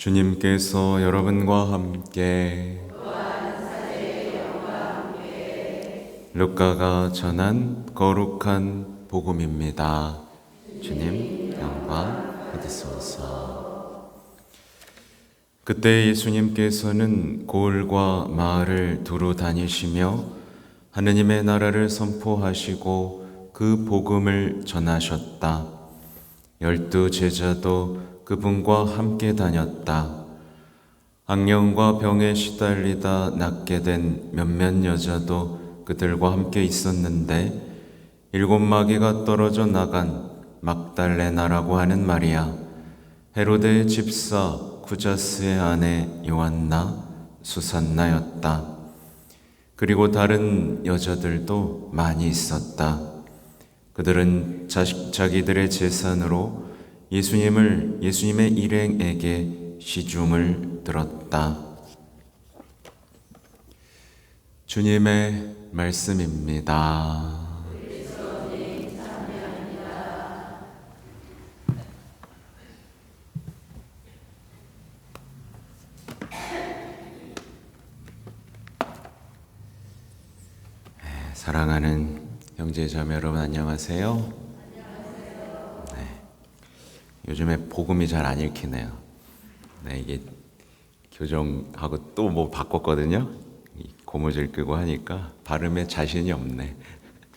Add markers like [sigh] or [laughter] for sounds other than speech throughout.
주님께서 여러분과 함께 루카가 전한 거룩한 복음입니다. 주님 영광 받으소서. 그때 예수님께서는 고을과 마을을 두루 다니시며 하느님의 나라를 선포하시고 그 복음을 전하셨다. 열두 제자도 그분과 함께 다녔다. 악령과 병에 시달리다 낫게 된 몇몇 여자도 그들과 함께 있었는데 일곱 마귀가 떨어져 나간 막달레나라고 하는 마리아, 헤로데의 집사 구자스의 아내 요한나, 수산나였다. 그리고 다른 여자들도 많이 있었다. 그들은 자식, 자기들의 재산으로 예수님을 예수님의 일행에게 시중을 들었다. 주님의 말씀입니다. 사랑하는 형제 자매 여러분 안녕하세요. 네. 요즘에 복음이 잘 안 읽히네요. 네, 이게 교정하고 또 뭐 바꿨거든요. 이 고무줄 끄고 하니까 발음에 자신이 없네.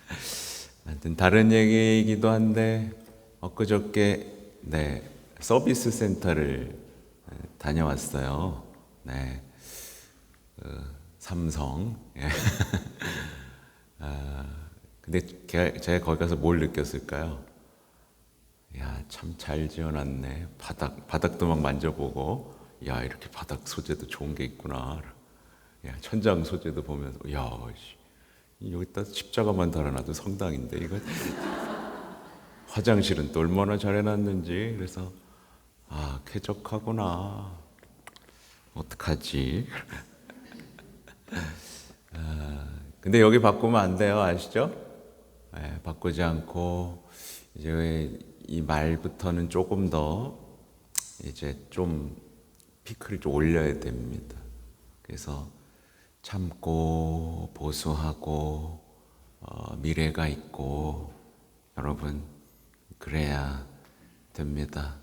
[laughs] 하여튼 다른 얘기이기도 한데 엊그저께 네 서비스 센터를 다녀왔어요. 네, 그 삼성. [laughs] 예. 아, 근데 제가 거기 가서 뭘 느꼈을까요? 야, 참 잘 지어놨네. 바닥, 바닥도 막 만져보고, 야, 이렇게 바닥 소재도 좋은 게 있구나. 야, 천장 소재도 보면서, 야, 씨, 여기다 십자가만 달아놔도 성당인데, 이거. 화장실은 또 얼마나 잘 해놨는지. 그래서, 아, 쾌적하구나. 어떡하지? [laughs] 아, 근데 여기 바꾸면 안 돼요. 아시죠? 네, 바꾸지 않고 이제 이 말부터는 조금 더 이제 좀 피크를 좀 올려야 됩니다. 그래서 참고 보수하고 어, 미래가 있고 여러분 그래야 됩니다.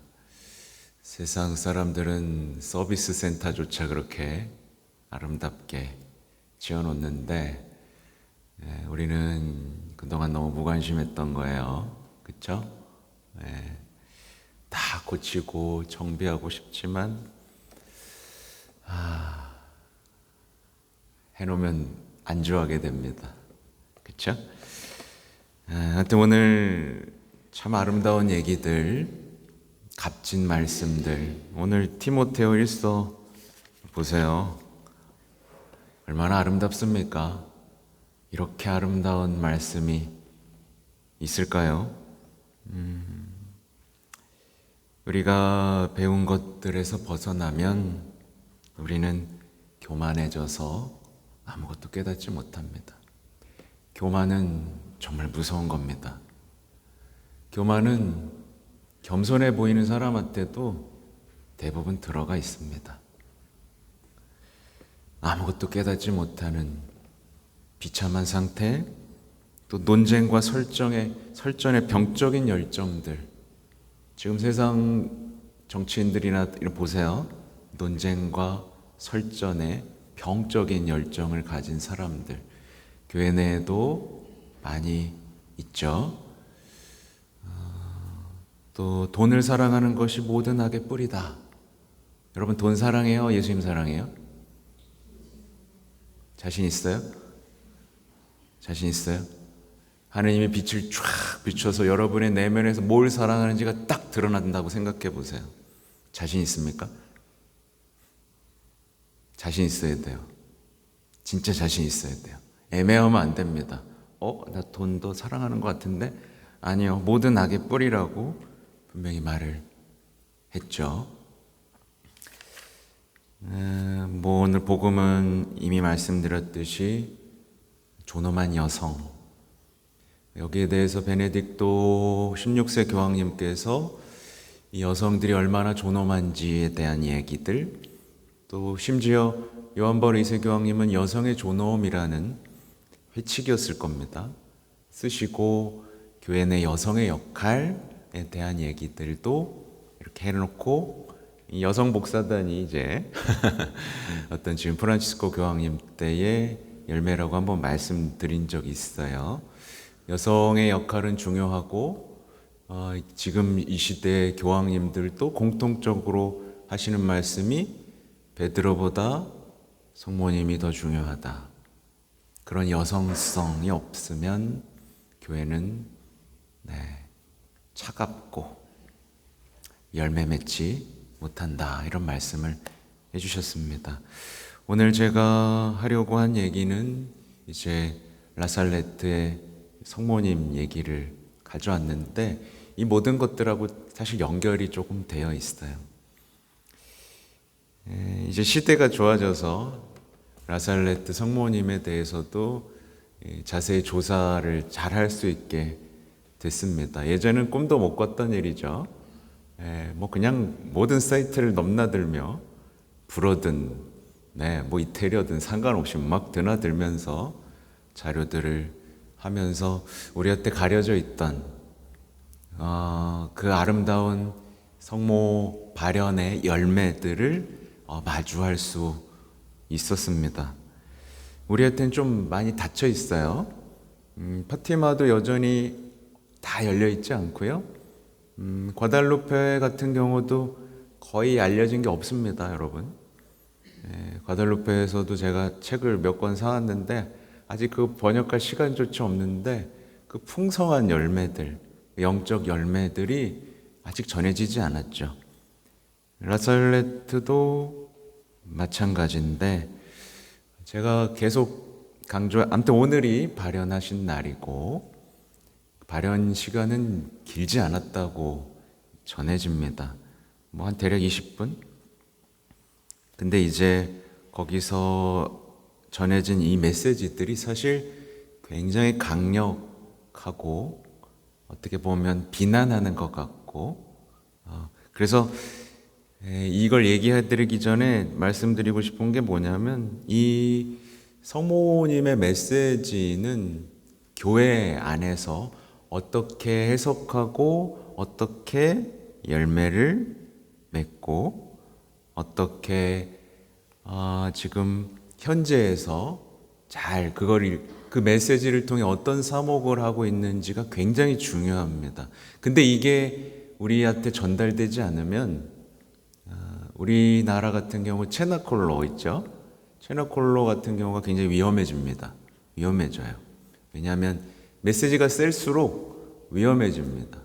세상 사람들은 서비스 센터조차 그렇게 아름답게 지어놓는데 예, 우리는 그동안 너무 무관심했던 거예요. 그쵸? 예, 다 고치고 정비하고 싶지만, 아, 해놓으면 안주하게 됩니다. 그쵸? 예, 하여튼 오늘 참 아름다운 얘기들, 값진 말씀들, 오늘 티모테오 1서 보세요. 얼마나 아름답습니까? 이렇게 아름다운 말씀이 있을까요? 음, 우리가 배운 것들에서 벗어나면 우리는 교만해져서 아무것도 깨닫지 못합니다. 교만은 정말 무서운 겁니다. 교만은 겸손해 보이는 사람한테도 대부분 들어가 있습니다. 아무것도 깨닫지 못하는 비참한 상태, 또 논쟁과 설정의 설전의 병적인 열정들. 지금 세상 정치인들이나 이런 보세요. 논쟁과 설전의 병적인 열정을 가진 사람들. 교회 내에도 많이 있죠. 어, 또 돈을 사랑하는 것이 모든 악의 뿌리다. 여러분 돈 사랑해요? 예수님 사랑해요? 자신 있어요? 자신 있어요? 하느님의 빛을 쫙 비춰서 여러분의 내면에서 뭘 사랑하는지가 딱 드러난다고 생각해 보세요. 자신 있습니까? 자신 있어야 돼요. 진짜 자신 있어야 돼요. 애매하면 안 됩니다. 어, 나 돈도 사랑하는 것 같은데? 아니요. 모든 악의 뿌리라고 분명히 말을 했죠. 뭐 오늘 복음은 이미 말씀드렸듯이 존엄한 여성 여기에 대해서 베네딕토 16세 교황님께서 이 여성들이 얼마나 존엄한지에 대한 얘기들, 또 심지어 요한벌 이세 교황님은 여성의 존엄이라는 회칙이었을 겁니다. 쓰시고 교회 내 여성의 역할에 대한 얘기들도 이렇게 해놓고 이 여성 복사단이 이제 [laughs] 어떤 지금 프란치스코 교황님 때의 열매라고 한번 말씀드린 적이 있어요. 여성의 역할은 중요하고 어, 지금 이 시대 교황님들도 공통적으로 하시는 말씀이 베드로보다 성모님이 더 중요하다. 그런 여성성이 없으면 교회는 네, 차갑고 열매 맺지 못한다. 이런 말씀을 해주셨습니다. 오늘 제가 하려고 한 얘기는 이제 라살레트의 성모님 얘기를 가져왔는데 이 모든 것들하고 사실 연결이 조금 되어 있어요. 에, 이제 시대가 좋아져서 라살레트 성모님에 대해서도 예, 자세히 조사를 잘 할 수 있게 됐습니다. 예전엔 꿈도 못 꿨던 일이죠. 예, 뭐 그냥 모든 사이트를 넘나들며 불어든 네, 뭐 이태리어든 상관없이 막 드나들면서 자료들을 하면서 우리한테 가려져 있던 어, 그 아름다운 성모 발현의 열매들을 어, 마주할 수 있었습니다. 우리한테는 좀 많이 닫혀 있어요. 음, 파티마도 여전히 다 열려 있지 않고요. 음, 과달루페 같은 경우도 거의 알려진 게 없습니다, 여러분. 예, 과달루페에서도 제가 책을 몇 권 사왔는데 아직 그 번역할 시간조차 없는데 그 풍성한 열매들, 영적 열매들이 아직 전해지지 않았죠. 라살레트도 마찬가지인데 제가 계속 강조, 아무튼 오늘이 발현하신 날이고 발현 시간은 길지 않았다고 전해집니다. 뭐 한 대략 20분? 근데 이제 거기서 전해진 이 메시지들이 사실 굉장히 강력하고 어떻게 보면 비난하는 것 같고 어, 그래서 에, 이걸 얘기해드리기 전에 말씀드리고 싶은 게 뭐냐면 이 성모님의 메시지는 교회 안에서 어떻게 해석하고 어떻게 열매를 맺고 어떻게 아, 지금 현재에서 잘 그걸 그 메시지를 통해 어떤 사목을 하고 있는지가 굉장히 중요합니다. 근데 이게 우리한테 전달되지 않으면 아, 우리나라 같은 경우 체나콜로 있죠. 체나콜로 같은 경우가 굉장히 위험해집니다. 위험해져요. 왜냐하면 메시지가 셀수록 위험해집니다.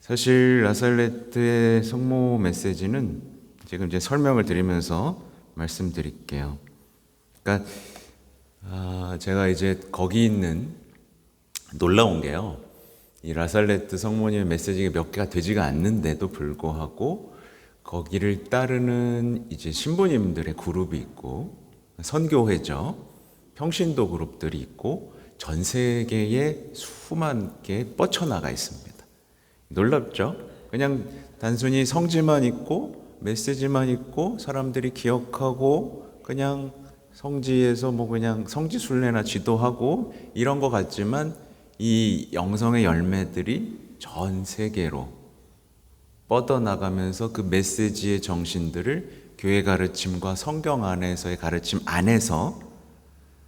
사실 라살레트의 성모 메시지는 지금 이제 설명을 드리면서 말씀드릴게요. 그러니까 아, 제가 이제 거기 있는 놀라운 게요. 이 라살레트 성모님의 메시지가 몇 개가 되지가 않는데도 불구하고 거기를 따르는 이제 신부님들의 그룹이 있고 선교회죠. 평신도 그룹들이 있고 전 세계에 수많게 뻗쳐나가 있습니다. 놀랍죠? 그냥 단순히 성지만 있고 메시지만 있고 사람들이 기억하고 그냥 성지에서 뭐 그냥 성지 순례나 지도하고 이런 것 같지만 이 영성의 열매들이 전 세계로 뻗어나가면서 그 메시지의 정신들을 교회 가르침과 성경 안에서의 가르침 안에서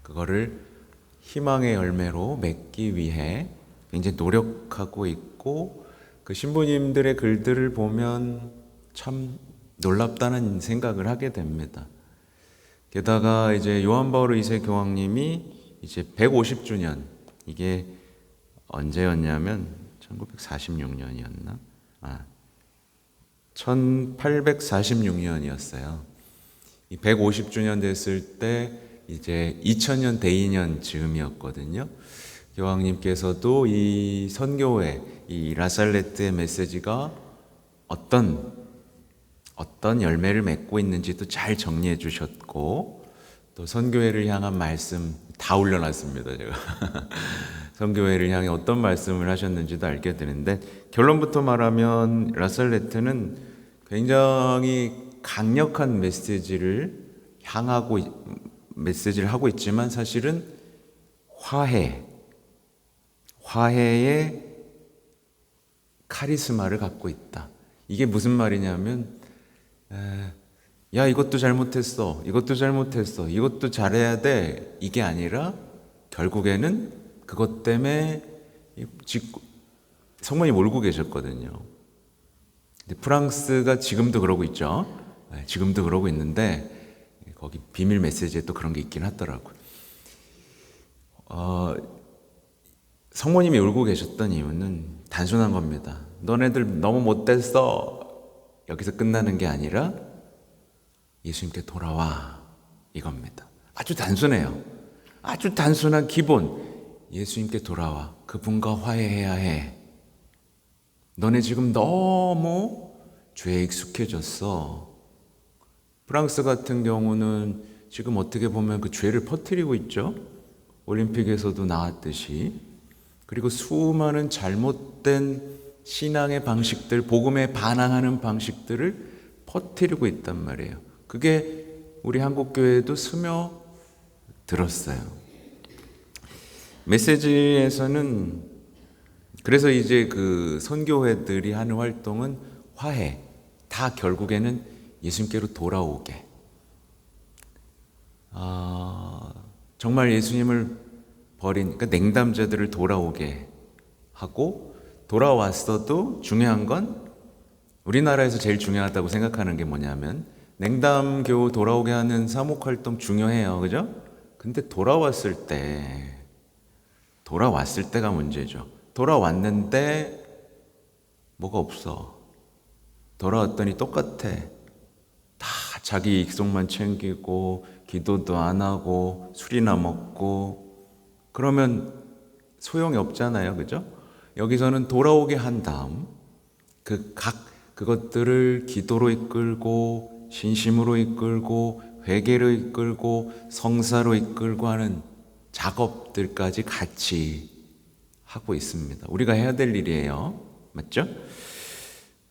그거를 희망의 열매로 맺기 위해 굉장히 노력하고 있고 그 신부님들의 글들을 보면 참 놀랍다는 생각을 하게 됩니다. 게다가 이제 요한 바울 2세 교황님이 이제 150주년 이게 언제였냐면 1946년이었나? 아, 1846년이었어요. 이 150주년 됐을 때 이제 2000년 대인년 즈음이었거든요. 교황님께서도 이 선교회, 이 라살레트의 메시지가 어떤 어떤 열매를 맺고 있는지도 잘 정리해 주셨고 또 선교회를 향한 말씀 다 올려놨습니다 제가 [laughs] 성교회를 향해 어떤 말씀을 하셨는지도 알게 되는데 결론부터 말하면 라살레트는 굉장히 강력한 메시지를 향하고 있- 메시지를 하고 있지만 사실은 화해, 화해의 카리스마를 갖고 있다. 이게 무슨 말이냐면 에, 야 이것도 잘못했어, 이것도 잘못했어, 이것도 잘해야 돼 이게 아니라 결국에는 그것 때문에 이 직- 성모님 몰고 계셨거든요. 프랑스가 지금도 그러고 있죠. 네, 지금도 그러고 있는데 거기 비밀 메시지에 또 그런 게 있긴 하더라고요. 어, 성모님이 울고 계셨던 이유는 단순한 겁니다. 너네들 너무 못됐어. 여기서 끝나는 게 아니라 예수님께 돌아와. 이겁니다. 아주 단순해요. 아주 단순한 기본. 예수님께 돌아와. 그분과 화해해야 해. 너네 지금 너무 죄에 익숙해졌어. 프랑스 같은 경우는 지금 어떻게 보면 그 죄를 퍼뜨리고 있죠. 올림픽에서도 나왔듯이. 그리고 수많은 잘못된 신앙의 방식들, 복음에 반항하는 방식들을 퍼뜨리고 있단 말이에요. 그게 우리 한국 교회에도 스며 들었어요. 메시지에서는 그래서 이제 그 선교회들이 하는 활동은 화해, 다 결국에는 예수님께로 돌아오게. 아, 정말 예수님을 버린 그러니까 냉담자들을 돌아오게 하고 돌아왔어도 중요한 건 우리나라에서 제일 중요하다고 생각하는 게 뭐냐면 냉담교 돌아오게 하는 사목 활동 중요해요. 그죠? 근데 돌아왔을 때 돌아왔을 때가 문제죠. 돌아왔는데 뭐가 없어. 돌아왔더니 똑같아. 다 자기 익속만 챙기고 기도도 안 하고 술이나 먹고 그러면 소용이 없잖아요. 그죠? 여기서는 돌아오게 한 다음 그 각 그것들을 기도로 이끌고 신심으로 이끌고 회개로 이끌고 성사로 이끌고 하는 작업들까지 같이 하고 있습니다. 우리가 해야 될 일이에요. 맞죠?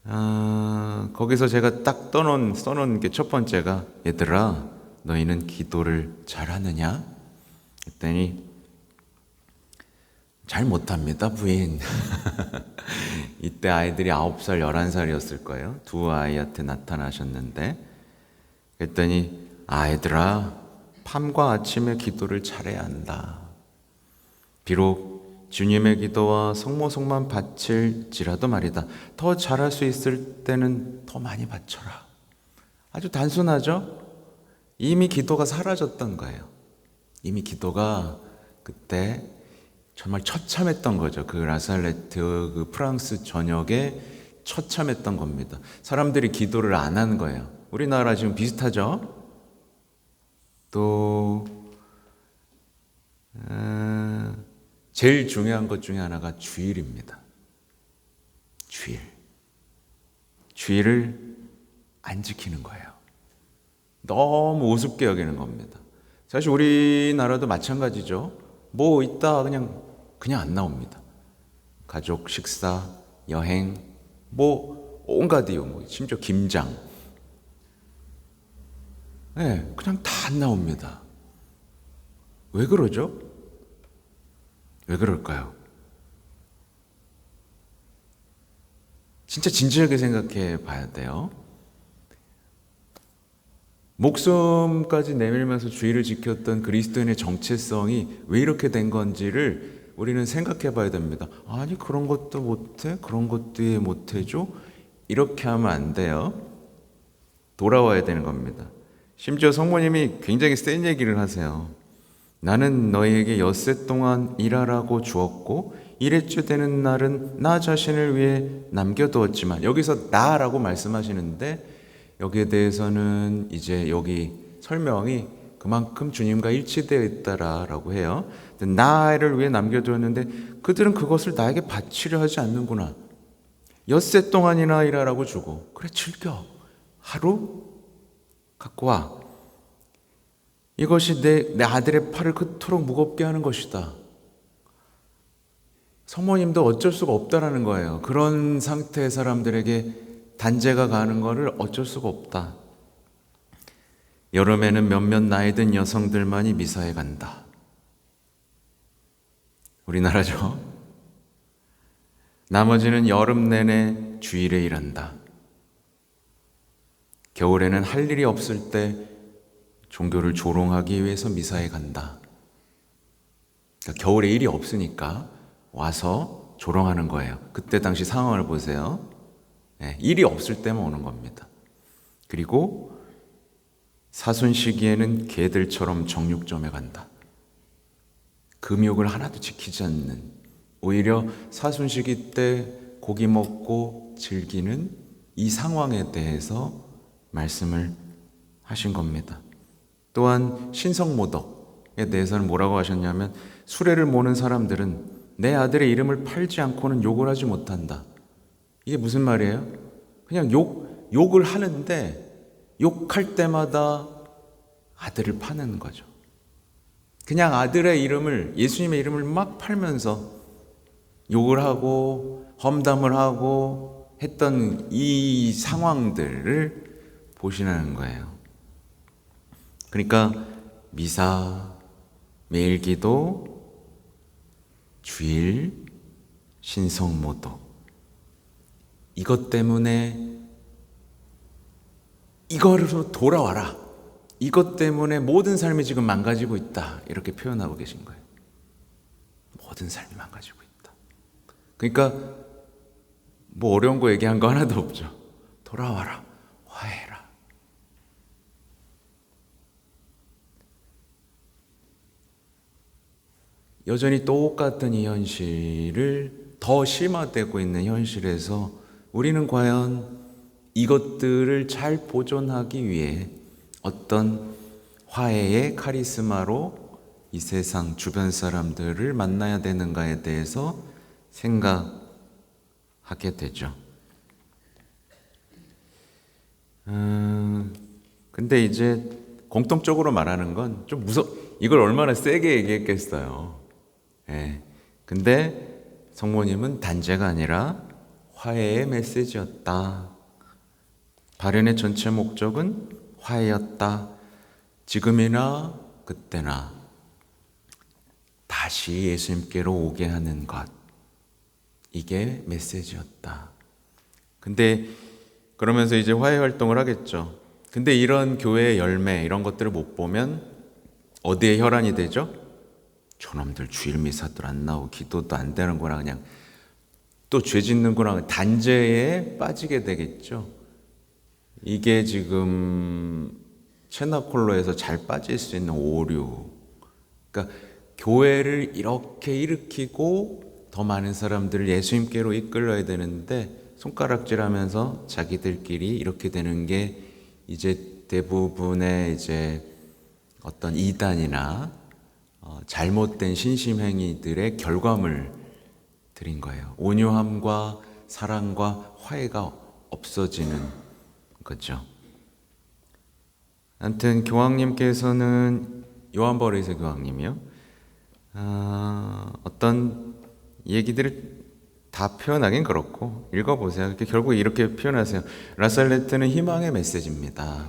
아, 거기서 제가 딱 떠놓은, 써놓은 게 첫 번째가, 얘들아, 너희는 기도를 잘하느냐? 했더니, 잘 못합니다, 부인. [laughs] 이때 아이들이 9살, 11살이었을 거예요. 두 아이한테 나타나셨는데, 그랬더니, 아이들아, 밤과 아침에 기도를 잘해야 한다. 비록 주님의 기도와 성모성만 바칠지라도 말이다. 더 잘할 수 있을 때는 더 많이 바쳐라. 아주 단순하죠? 이미 기도가 사라졌던 거예요. 이미 기도가 그때 정말 처참했던 거죠. 그 라살레트 그 프랑스 전역에 처참했던 겁니다. 사람들이 기도를 안 한 거예요. 우리나라 지금 비슷하죠? 또 어, 제일 중요한 것 중에 하나가 주일입니다. 주일. 주일을 안 지키는 거예요. 너무 우습게 여기는 겁니다. 사실 우리나라도 마찬가지죠. 뭐 있다 그냥 그냥 안 나옵니다. 가족 식사, 여행, 뭐 온갖 이유, 뭐 심지어 김장. 네, 그냥 다 안 나옵니다. 왜 그러죠? 왜 그럴까요? 진짜 진지하게 생각해 봐야 돼요. 목숨까지 내밀면서 주의를 지켰던 그리스도인의 정체성이 왜 이렇게 된 건지를 우리는 생각해 봐야 됩니다. 아니, 그런 것도 못해? 그런 것도 이해 못해줘? 이렇게 하면 안 돼요. 돌아와야 되는 겁니다. 심지어 성모님이 굉장히 센 얘기를 하세요. 나는 너희에게 엿새 동안 일하라고 주었고 일해주 되는 날은 나 자신을 위해 남겨두었지만 여기서 나라고 말씀하시는데 여기에 대해서는 이제 여기 설명이 그만큼 주님과 일치되어 있다라고 해요. 나를 위해 남겨두었는데 그들은 그것을 나에게 바치려 하지 않는구나. 엿새 동안이나 일하라고 주고 그래 즐겨 하루 갖고 와. 이것이 내, 내 아들의 팔을 그토록 무겁게 하는 것이다. 성모님도 어쩔 수가 없다라는 거예요. 그런 상태의 사람들에게 단죄가 가는 거를 어쩔 수가 없다. 여름에는 몇몇 나이 든 여성들만이 미사에 간다. 우리나라죠. 나머지는 여름 내내 주일에 일한다. 겨울에는 할 일이 없을 때 종교를 조롱하기 위해서 미사에 간다. 그러니까 겨울에 일이 없으니까 와서 조롱하는 거예요. 그때 당시 상황을 보세요. 네, 일이 없을 때만 오는 겁니다. 그리고 사순 시기에는 개들처럼 정육점에 간다. 금욕을 하나도 지키지 않는 오히려 사순 시기 때 고기 먹고 즐기는 이 상황에 대해서 말씀을 하신 겁니다. 또한 신성모덕에 대해서는 뭐라고 하셨냐면 수레를 모는 사람들은 내 아들의 이름을 팔지 않고는 욕을 하지 못한다. 이게 무슨 말이에요? 그냥 욕, 욕을 하는데 욕할 때마다 아들을 파는 거죠. 그냥 아들의 이름을, 예수님의 이름을 막 팔면서 욕을 하고 험담을 하고 했던 이 상황들을 보시라는 거예요. 그러니까 미사, 매일 기도, 주일, 신성모독 이것 때문에 이거로 돌아와라. 이것 때문에 모든 삶이 지금 망가지고 있다. 이렇게 표현하고 계신 거예요. 모든 삶이 망가지고 있다. 그러니까 뭐 어려운 거 얘기한 거 하나도 없죠. 돌아와라. 화해라. 여전히 똑같은 이 현실을 더 심화되고 있는 현실에서 우리는 과연 이것들을 잘 보존하기 위해 어떤 화해의 카리스마로 이 세상 주변 사람들을 만나야 되는가에 대해서 생각하게 되죠. 음, 근데 이제 공통적으로 말하는 건 좀 무서, 이걸 얼마나 세게 얘기했겠어요. 예. 근데 성모님은 단죄가 아니라 화해의 메시지였다. 발현의 전체 목적은 화해였다. 지금이나 그때나 다시 예수님께로 오게 하는 것. 이게 메시지였다. 근데 그러면서 이제 화해 활동을 하겠죠. 근데 이런 교회의 열매, 이런 것들을 못 보면 어디에 혈안이 되죠? 저놈들 주일 미사들 안 나오고 기도도 안 되는구나 그냥 또 죄 짓는구나 단죄에 빠지게 되겠죠. 이게 지금 체나콜로에서 잘 빠질 수 있는 오류. 그러니까 교회를 이렇게 일으키고 더 많은 사람들을 예수님께로 이끌어야 되는데 손가락질하면서 자기들끼리 이렇게 되는 게 이제 대부분의 이제 어떤 이단이나 어, 잘못된 신심 행위들의 결과물 드린 거예요. 온유함과 사랑과 화해가 없어지는 거죠. 아무튼 교황님께서는 요한버리스 교황님이요. 어, 어떤 얘기들을 다 표현하긴 그렇고 읽어보세요. 결국 이렇게 표현하세요. 라살레트는 희망의 메시지입니다.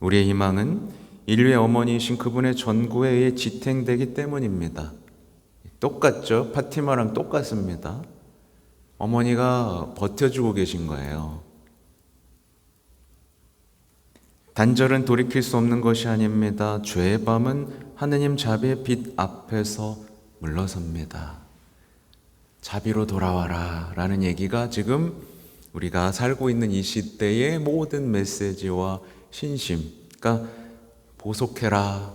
우리의 희망은 인류의 어머니이신 그분의 전구에 의해 지탱되기 때문입니다. 똑같죠? 파티마랑 똑같습니다. 어머니가 버텨주고 계신 거예요. 단절은 돌이킬 수 없는 것이 아닙니다. 죄의 밤은 하느님 자비의 빛 앞에서 물러섭니다. 자비로 돌아와라 라는 얘기가 지금 우리가 살고 있는 이 시대의 모든 메시지와 신심, 그러니까 보속해라,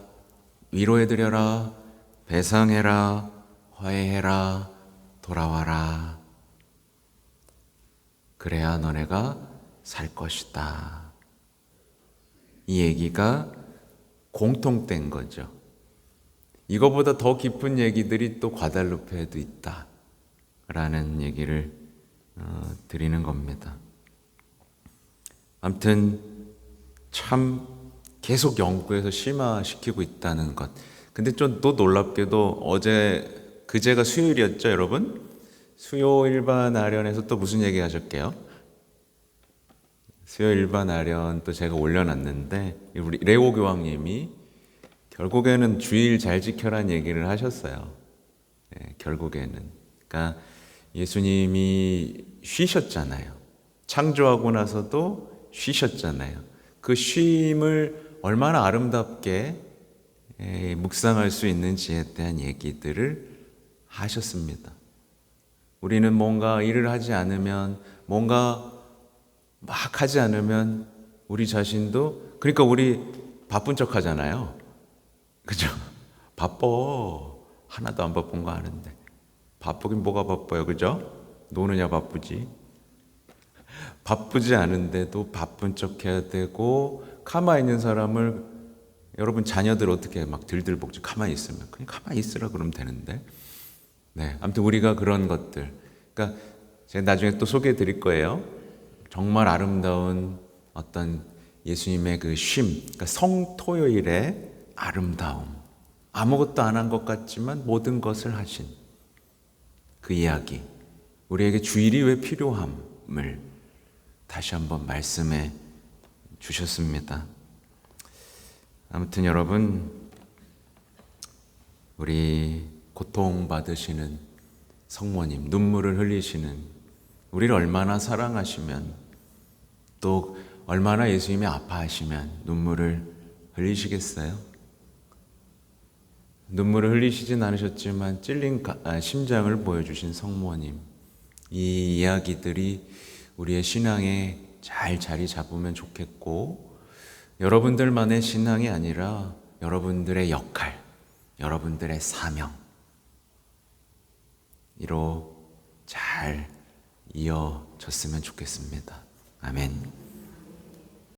위로해드려라, 배상해라, 화해해라, 돌아와라. 그래야 너네가 살 것이다. 이 얘기가 공통된 거죠. 이거보다 더 깊은 얘기들이 또 과달루페에도 있다. 라는 얘기를 어, 드리는 겁니다. 아무튼 참 계속 연구해서 심화시키고 있다는 것. 근데 좀 또 놀랍게도 어제 그제가 수요일이었죠, 여러분? 수요 일반 아련에서 또 무슨 얘기 하셨게요? 수요 일 반 아련 또 제가 올려놨는데 우리 레오 교황님이 결국에는 주일 잘 지켜란 얘기를 하셨어요. 네, 결국에는 그러니까 예수님이 쉬셨잖아요. 창조하고 나서도 쉬셨잖아요. 그 쉼을 얼마나 아름답게 에, 묵상할 수 있는지에 대한 얘기들을 하셨습니다. 우리는 뭔가 일을 하지 않으면 뭔가 막 하지 않으면 우리 자신도 그러니까 우리 바쁜 척 하잖아요. 그죠? [laughs] 바빠. 하나도 안 바쁜 거 아는데. 바쁘긴 뭐가 바빠요. 그죠? 노느냐 바쁘지. [laughs] 바쁘지 않은데도 바쁜 척 해야 되고 가만히 있는 사람을 여러분 자녀들 어떻게 막 들들볶지 가만히 있으면 그냥 가만히 있으라 그러면 되는데 네 아무튼 우리가 그런 것들 그러니까 제가 나중에 또 소개해 드릴 거예요 정말 아름다운 어떤 예수님의 그 쉼, 그러니까 성토요일의 아름다움 아무것도 안 한 것 같지만 모든 것을 하신 그 이야기 우리에게 주일이 왜 필요함을 다시 한번 말씀해 주셨습니다. 아무튼 여러분, 우리 고통받으시는 성모님, 눈물을 흘리시는 우리를 얼마나 사랑하시면 또 얼마나 예수님이 아파하시면 눈물을 흘리시겠어요? 눈물을 흘리시진 않으셨지만 찔린 가- 아, 심장을 보여주신 성모님, 이 이야기들이 우리의 신앙에 잘 자리 잡으면 좋겠고, 여러분들만의 신앙이 아니라 여러분들의 역할, 여러분들의 사명, 이로 잘 이어졌으면 좋겠습니다. 아멘.